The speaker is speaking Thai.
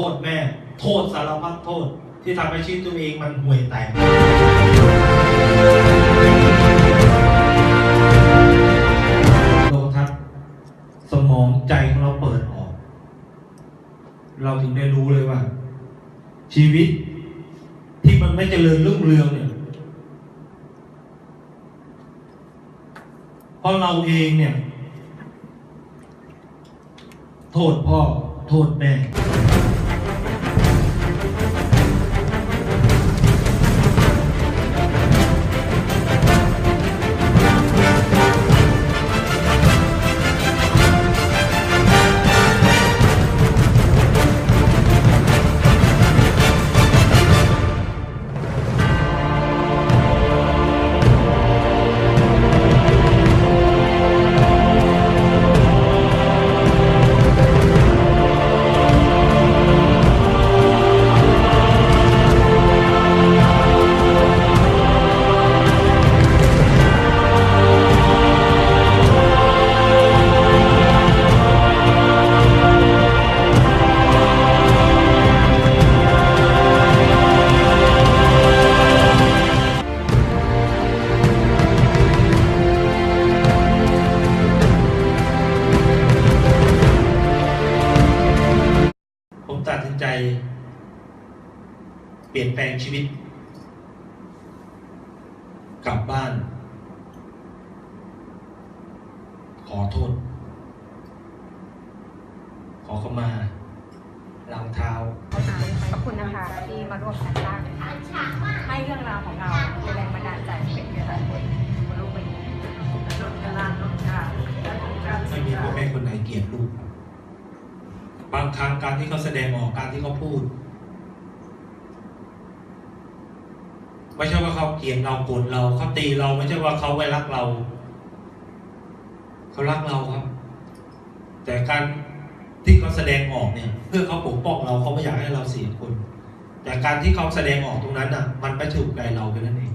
โทษแม่ โทษสารพัดโทษ ที่ทำให้ชีวิตตัวเองมันห่วยแตกโลทัศสมองใจของเราเปิดออก เราถึงได้รู้เลยว่า ชีวิตที่มันไม่เจริญรุ่งเรืองเนี่ยเพราะเราเองเนี่ย โทษพ่อ โทษแม่ ใจ เปลี่ยนแปลงชีวิต กลับบ้าน ขอโทษ ขอเข้ามาล้างเท้าขอบคุณนะคะที่มาร่วมกันสร้างให้เรื่องราวของเราเป็นแรงบันดาลใจให้เป็นหลายคนบนโลกใบนี้างครั้งการที่เขาแสดงออกการที่เขาพูด ไม่ใช่ว่าเขาเกลียดเราโกรธเราเขาตีเราไม่ใช่ว่าเขาไม่รักเรา เขารักเราครับ แต่การที่เขาแสดงออกเนี่ย เพื่อเขาปกป้องเราเขาไม่อยากให้เราเสียคน แต่การที่เขาแสดงออกตรงนั้นอะ มันไม่ถูกใจเราไปนั่นเอง